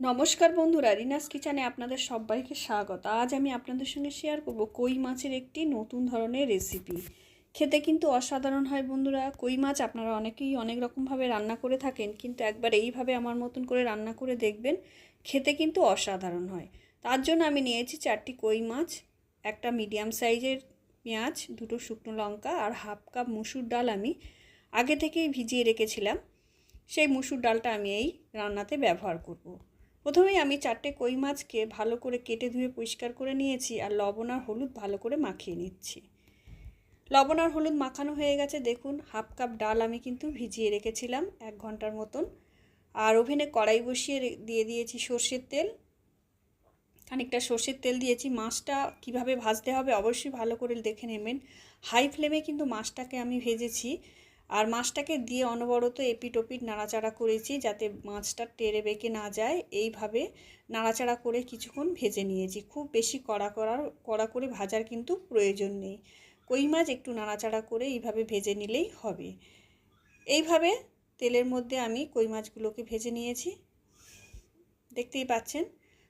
নমস্কার বন্ধুরা, রিনাস কিচেনে আপনাদের সবাইকে স্বাগত। আজ আমি আপনাদের সঙ্গে শেয়ার করব কই মাছের একটি নতুন ধরনের রেসিপি খেতে কিন্তু অসাধারণ হয় বন্ধুরা। কই মাছ আপনারা অনেকেই অনেক রকমভাবে রান্না করে থাকেন, কিন্তু একবার এইভাবে আমার মতন করে রান্না করে দেখবেন, খেতে কিন্তু অসাধারণ হয়। তার জন্য আমি নিয়েছি চারটি কই মাছ, একটা মিডিয়াম সাইজের পেঁয়াজ, দুটো শুকনো লঙ্কা আর হাফ কাপ মুসুর ডাল আমি আগে থেকেই ভিজিয়ে রেখেছিলাম। সেই মুসুর ডালটা আমি এই রান্নাতে ব্যবহার করব। প্রথমেই আমি চারটে কই মাছকে ভালো করে কেটে ধুয়ে পরিষ্কার করে নিয়েছি আর লবণ আর হলুদ ভালো করে মাখিয়ে নিচ্ছি। লবণ আর হলুদ মাখানো হয়ে গেছে, দেখুন, হাফ কাপ ডাল আমি কিন্তু ভিজিয়ে রেখেছিলাম এক ঘণ্টার মতন। আর ওভেনে কড়াই বসিয়ে দিয়ে দিয়েছি সর্ষের তেল। খানিকটা সর্ষের তেল দিয়েছি। মাছটা কীভাবে ভাজতে হবে অবশ্যই ভালো করে দেখে নেবেন। হাই ফ্লেমে কিন্তু মাছটাকে আমি ভেজেছি। আর মাছটাকে দিয়ে অনবরত এপিট ওপিট নাড়াচাড়া করেছি যাতে মাছটা টেরে বেঁকে না যায়। এইভাবে নাড়াচাড়া করে কিছুক্ষণ ভেজে নিয়েছি। খুব বেশি কড়া করার, কড়া করে ভাজার কিন্তু প্রয়োজন নেই। কই মাছ একটু নাড়াচাড়া করে এইভাবে ভেজে নিলেই হবে। এইভাবে তেলের মধ্যে আমি কই মাছগুলোকে ভেজে নিয়েছি। দেখতেই পাচ্ছেন,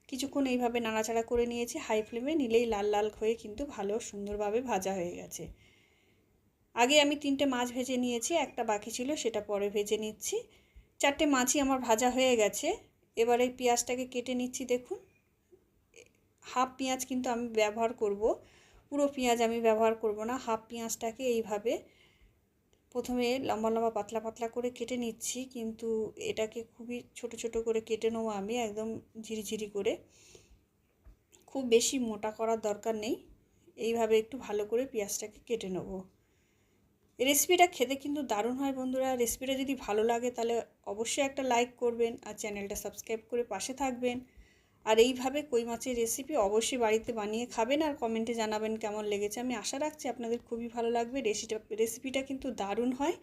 কিছুক্ষণ এইভাবে নাড়াচাড়া করে নিয়েছি। হাই ফ্লেমে নিলেই লাল লাল হয়ে কিন্তু ভালো সুন্দরভাবে ভাজা হয়ে গেছে। আগে আমি তিনটে মাছ ভেজে নিয়েছি, একটা বাকি ছিল, সেটা পরে ভেজে নিচ্ছি। চারটে মাছই আমার ভাজা হয়ে গেছে। এবারে পেঁয়াজটাকে কেটে নিচ্ছি, দেখুন। হাফ পেঁয়াজ কিন্তু আমি ব্যবহার করব। পুরো পেঁয়াজ আমি ব্যবহার করব না, হাফ পেঁয়াজটাকে এইভাবে প্রথমে লম্বা লম্বা পাতলা পাতলা করে কেটে নিচ্ছি, কিন্তু এটাকে খুবই ছোট ছোট করে কেটে নেব আমি, একদম ঝিরিঝিরি করে। খুব বেশি মোটা করার দরকার নেই। এইভাবে একটু ভালো করে পেঁয়াজটাকে কেটে নেব। রেসিপিটা খেতে কিন্তু দারুণ হয় বন্ধুরা। রেসিপিটা যদি ভালো লাগে তাহলে অবশ্যই একটা লাইক করবেন আর চ্যানেলটা সাবস্ক্রাইব করে পাশে থাকবেন। আর এইভাবে কই মাছের রেসিপি অবশ্যই বাড়িতে বানিয়ে খাবেন আর কমেন্টে জানাবেন কেমন লেগেছে। আমি আশা রাখছি আপনাদের খুবই ভালো লাগবে। রেসিপিটা রেসিপিটা কিন্তু দারুণ হয়।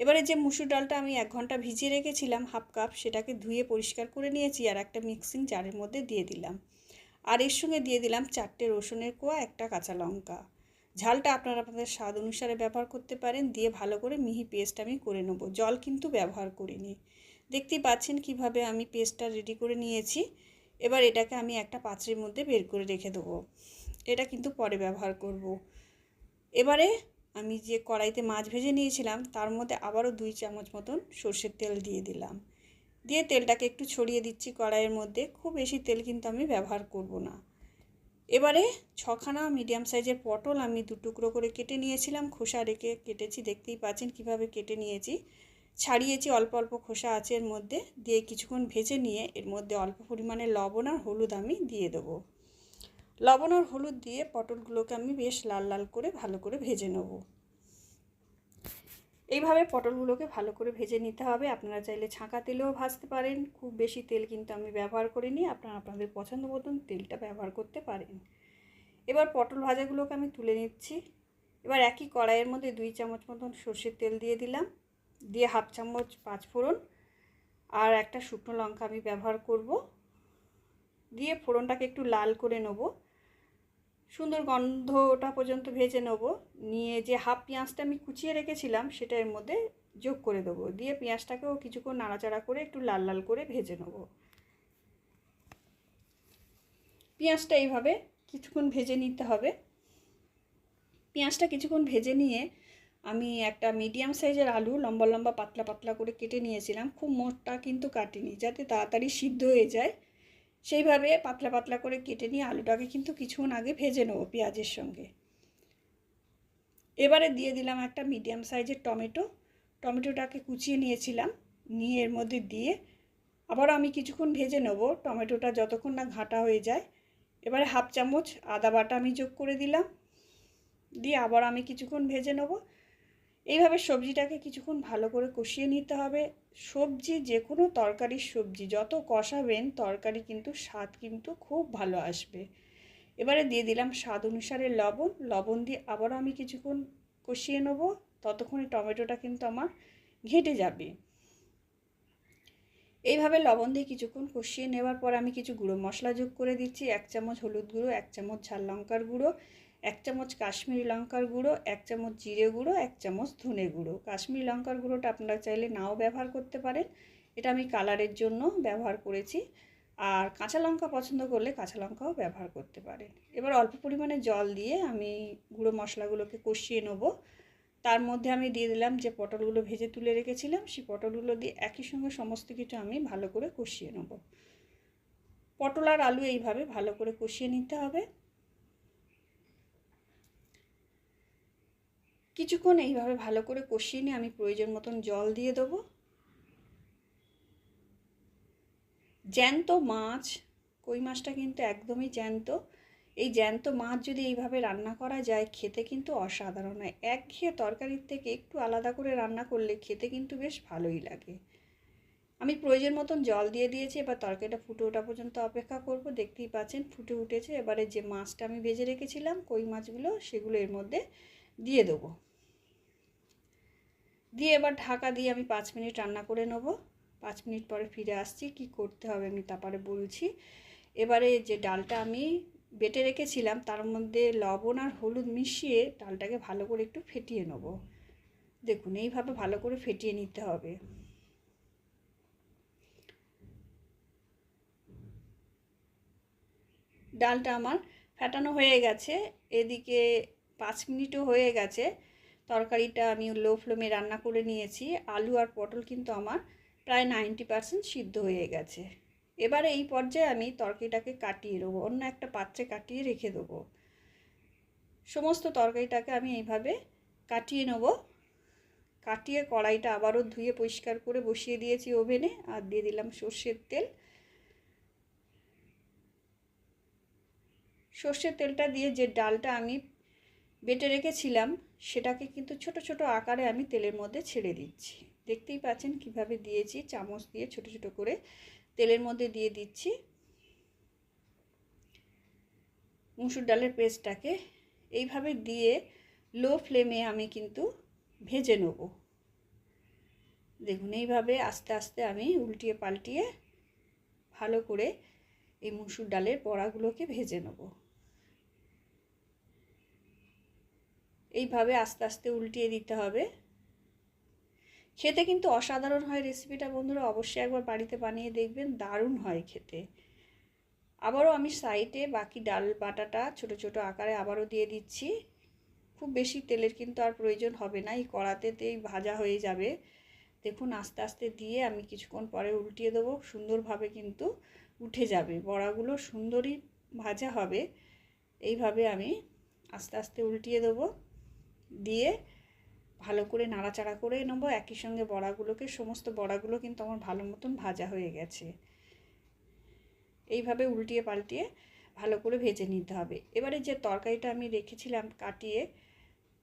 এবারে যে মুসুর ডালটা আমি এক ঘণ্টা ভিজিয়ে রেখেছিলাম হাফ কাপ সেটাকে ধুয়ে পরিষ্কার করে নিয়েছি আর একটা মিক্সিং জারের মধ্যে দিয়ে দিলাম। আর এর সঙ্গে দিয়ে দিলাম চারটে রসুনের কোয়া, একটা কাঁচা লঙ্কা। ঝালটা আপনারা আপনাদের স্বাদ অনুসারে ব্যবহার করতে পারেন, দিয়ে ভালো করে মিহি পেস্ট আমি করে নেব। জল কিন্তু ব্যবহার করিনি। দেখতেই পাচ্ছেন কীভাবে আমি পেস্টটা রেডি করে নিয়েছি। এবার এটাকে আমি একটা পাত্রের মধ্যে বের করে রেখে দেবো। এটা কিন্তু পরে ব্যবহার করব। এবারে আমি যে কড়াইতে মাছ ভেজে নিয়েছিলাম, তার মধ্যে আবারও দুই চামচ মতন সর্ষের তেল দিয়ে দিলাম। দিয়ে তেলটাকে একটু ছড়িয়ে দিচ্ছি কড়াইয়ের মধ্যে। খুব বেশি তেল কিন্তু আমি ব্যবহার করব না। এবারে ছখানা মিডিয়াম সাইজের পটল আমি দু টুকরো করে কেটে নিয়েছিলাম, খোসা রেখে কেটেছি, দেখতেই পাচ্ছেন কীভাবে কেটে নিয়েছি। ছাড়িয়েছি অল্প অল্প খোসা আছে এর মধ্যে, দিয়ে কিছুক্ষণ ভেজে নিয়ে এর মধ্যে অল্প পরিমাণে লবণ আর হলুদ আমি দিয়ে দেবো। লবণ আর হলুদ দিয়ে পটলগুলোকে আমি বেশ লাল লাল করে ভালো করে ভেজে নেব। এইভাবে পটলগুলোকে ভালো করে ভেজে নিতে হবে। আপনারা চাইলে ছাঁকা তেলেও ভাজতে পারেন। খুব বেশি তেল কিন্তু আমি ব্যবহার করিনি। আপনারা আপনাদের পছন্দ মতন তেলটা ব্যবহার করতে পারেন। এবার পটল ভাজাগুলোকে আমি তুলে নিচ্ছি। এবার একই কড়াইয়ের মধ্যে দুই চামচ মতন সর্ষের তেল দিয়ে দিলাম। দিয়ে হাফ চামচ পাঁচ ফোড়ন আর একটা শুকনো লঙ্কা আমি ব্যবহার করব। দিয়ে ফোড়নটাকে একটু লাল করে নেব। সুন্দর গন্ধটা পর্যন্ত ভেজে নেব। নিয়ে যে হাফ পেঁয়াজটা আমি কুচিয়ে রেখেছিলাম, সেটা এর মধ্যে যোগ করে দেবো। দিয়ে পেঁয়াজটাকেও কিছুক্ষণ নাড়াচাড়া করে একটু লাল লাল করে ভেজে নেব। পেঁয়াজটা এইভাবে কিছুক্ষণ ভেজে নিতে হবে। পেঁয়াজটা কিছুক্ষণ ভেজে নিয়ে আমি একটা মিডিয়াম সাইজের আলু লম্বা লম্বা পাতলা পাতলা করে কেটে নিয়েছিলাম। খুব মোটটা কিন্তু কাটিনি, যাতে তাড়াতাড়ি সিদ্ধ হয়ে যায়। সেইভাবে পাতলা পাতলা করে কেটে নিয়ে আলুটাকে কিন্তু কিছুক্ষণ আগে ভেজে নেব পেঁয়াজের সঙ্গে। এবারে দিয়ে দিলাম একটা মিডিয়াম সাইজের টমেটো। টমেটোটাকে কুচিয়ে নিয়েছিলাম। নিয়ে এর মধ্যে দিয়ে আবারও আমি কিছুক্ষণ ভেজে নেব। টমেটোটা যতক্ষণ না ঘাটা হয়ে যায়। এবারে হাফ চামচ আদা বাটা আমি যোগ করে দিলাম। দিয়ে আবার আমি কিছুক্ষণ ভেজে নেব। এইভাবে সবজিটাকে কিছুক্ষণ ভালো করে কষিয়ে নিতে হবে। সবজি যে কোনো তরকারির সবজি, যত কষাবেন তরকারি কিন্তু স্বাদ কিন্তু খুব ভালো আসবে। এবারে দিয়ে দিলাম স্বাদ অনুসারে লবণ। লবণ দিয়ে আবারও আমি কিছুক্ষণ কষিয়ে নেব। ততক্ষণে টমেটোটা কিন্তু আমার ঘেটে যাবে। এইভাবে লবণ দিয়ে কিছুক্ষণ কষিয়ে নেওয়ার পর আমি কিছু গুঁড়ো মশলা যোগ করে দিচ্ছি। এক চামচ হলুদ গুঁড়ো, এক চামচ ঝাল লঙ্কার গুঁড়ো এক চামচ কাশ্মীরি লঙ্কার গুঁড়ো, এক চামচ জিরে গুঁড়ো, এক চামচ ধনে গুঁড়ো। কাশ্মীরি লঙ্কার গুঁড়োটা আপনারা চাইলে নাও ব্যবহার করতে পারেন। এটা আমি কালারের জন্য ব্যবহার করেছি। আর কাঁচা লঙ্কা পছন্দ করলে কাঁচা লঙ্কাও ব্যবহার করতে পারেন। এবার অল্প পরিমাণে জল দিয়ে আমি গুঁড়ো মশলাগুলোকে কষিয়ে নেব। তার মধ্যে আমি দিয়ে দিলাম যে পটলগুলো ভেজে তুলে রেখেছিলাম, সেই পটলগুলো দিয়ে একই সঙ্গে সমস্ত কিছু আমি ভালো করে কষিয়ে নেব। পটল আর আলু এইভাবে ভালো করে কষিয়ে নিতে হবে। কিছুক্ষণ এইভাবে ভালো করে কষিয়ে নিয়ে আমি প্রয়োজন মতন জল দিয়ে দেবো। জ্যান্ত মাছ, কই মাছটা কিন্তু একদমই জ্যান্ত। এই জ্যান্ত মাছ যদি এইভাবে রান্না করা যায়, খেতে কিন্তু অসাধারণ হয়। একঘেয়ে তরকারির থেকে একটু আলাদা করে রান্না করলে খেতে কিন্তু বেশ ভালোই লাগে। আমি প্রয়োজন মতন জল দিয়ে দিয়েছি, এবার তরকারিটা ফুটে ওঠা পর্যন্ত অপেক্ষা করব। দেখতেই পাচ্ছেন, ফুটে উঠেছে। এবারে যে মাছটা আমি ভেজে রেখেছিলাম, কই মাছগুলো, সেগুলো এর মধ্যে দিয়ে দেবো। দিয়ে এবার ঢাকা দিয়ে আমি পাঁচ মিনিট রান্না করে নেব। পাঁচ মিনিট পরে ফিরে আসছি, কি করতে হবে আমি তারপরে বলছি। এবারে যে ডালটা আমি বেটে রেখেছিলাম, তার মধ্যে লবণ আর হলুদ মিশিয়ে ডালটাকে ভালো করে একটু ফেটিয়ে নেব। দেখুন, এইভাবে ভালো করে ফেটিয়ে নিতে হবে। ডালটা আমার ফেটানো হয়ে গেছে। এদিকে পাঁচ মিনিটও হয়ে গেছে। তরকারিটা আমি লো ফ্লেমে রান্না করে নিয়েছি। আলু আর পটল কিন্তু আমার প্রায় নাইনটি পারসেন্ট সিদ্ধ হয়ে গেছে। এবারে এই পর্যায়ে আমি তরকারিটাকে কাটিয়ে দেবো, অন্য একটা পাত্রে কাটিয়ে রেখে দেবো। সমস্ত তরকারিটাকে আমি এইভাবে কাটিয়ে নেব। কাটিয়ে কড়াইটা আবারও ধুয়ে পরিষ্কার করে বসিয়ে দিয়েছি ওভেনে আর দিয়ে দিলাম সর্ষের তেল। সর্ষের তেলটা দিয়ে যে ডালটা আমি বেটে রেখেছিলাম, সেটাকে কিন্তু ছোট ছোট আকারে আমি তেলের মধ্যে ছেড়ে দিচ্ছি। দেখতেই পাচ্ছেন কীভাবে দিয়েছি, চামচ দিয়ে ছোট ছোট করে তেলের মধ্যে দিয়ে দিচ্ছি। মুসুর ডালের পেস্টটাকে এইভাবে দিয়ে লো ফ্লেমে আমি কিন্তু ভেজে নেব। দেখুন, এইভাবে আস্তে আস্তে আমি উল্টিয়ে পাল্টিয়ে ভালো করে এই মুসুর ডালের বড়াগুলোকে ভেজে নেব। এইভাবে আস্তে আস্তে উল্টিয়ে দিতে হবে। খেতে কিন্তু অসাধারণ হয় রেসিপিটা বন্ধুরা, অবশ্যই একবার বাড়িতে বানিয়ে দেখবেন, দারুণ হয় খেতে। আবারও আমি সাইডে বাকি ডাল বাটাটা ছোট ছোট আকারে আবারও দিয়ে দিচ্ছি। খুব বেশি তেলের কিন্তু আর প্রয়োজন হবে না, এই কড়াতেতেই ভাজা হয়ে যাবে। দেখুন, আস্তে আস্তে দিয়ে আমি কিছুক্ষণ পরে উল্টিয়ে দেবো, সুন্দরভাবে কিন্তু উঠে যাবে। বড়াগুলো সুন্দরই ভাজা হবে। এইভাবে আমি আস্তে আস্তে উল্টিয়ে দেবো। দিয়ে ভালো করে নাড়াচাড়া করে নেব। একই সঙ্গে বড়াগুলোকে, সমস্ত বড়াগুলো কিন্তু আমার ভালো মতন ভাজা হয়ে গেছে। এইভাবে উল্টিয়ে পাল্টিয়ে ভালো করে ভেজে নিতে হবে। এবারে যে তরকারিটা আমি রেখেছিলাম কাটিয়ে,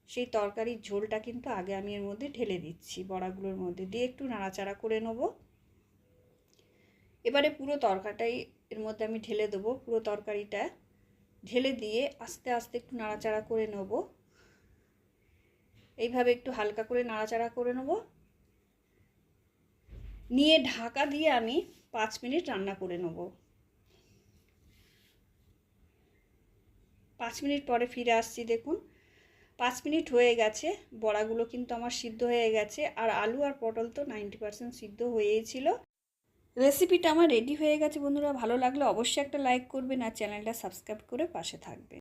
সেই তরকারির ঝোলটা কিন্তু আগে আমি এর মধ্যে ঢেলে দিচ্ছি বড়াগুলোর মধ্যে দিয়ে একটু নাড়াচাড়া করে নেব। এবারে পুরো তরকাটাই এর মধ্যে আমি ঢেলে দেবো, পুরো তরকারিটা। ঢেলে দিয়ে আস্তে আস্তে একটু নাড়াচাড়া করে নেব। এইভাবে একটু হালকা করে নাড়াচাড়া করে নেব। নিয়ে ঢাকা দিয়ে আমি পাঁচ মিনিট রান্না করে নেব। পাঁচ মিনিট পরে ফিরে আসছি, দেখুন। পাঁচ মিনিট হয়ে গেছে, বড়াগুলো কিন্তু আমার সিদ্ধ হয়ে গেছে, আর আলু আর পটল তো নাইনটি পারসেন্ট সিদ্ধ হয়েই ছিল। রেসিপিটা আমার রেডি হয়ে গেছে, বন্ধুরা। ভালো লাগলে অবশ্যই একটা লাইক করবেন আর চ্যানেলটা সাবস্ক্রাইব করে পাশে থাকবে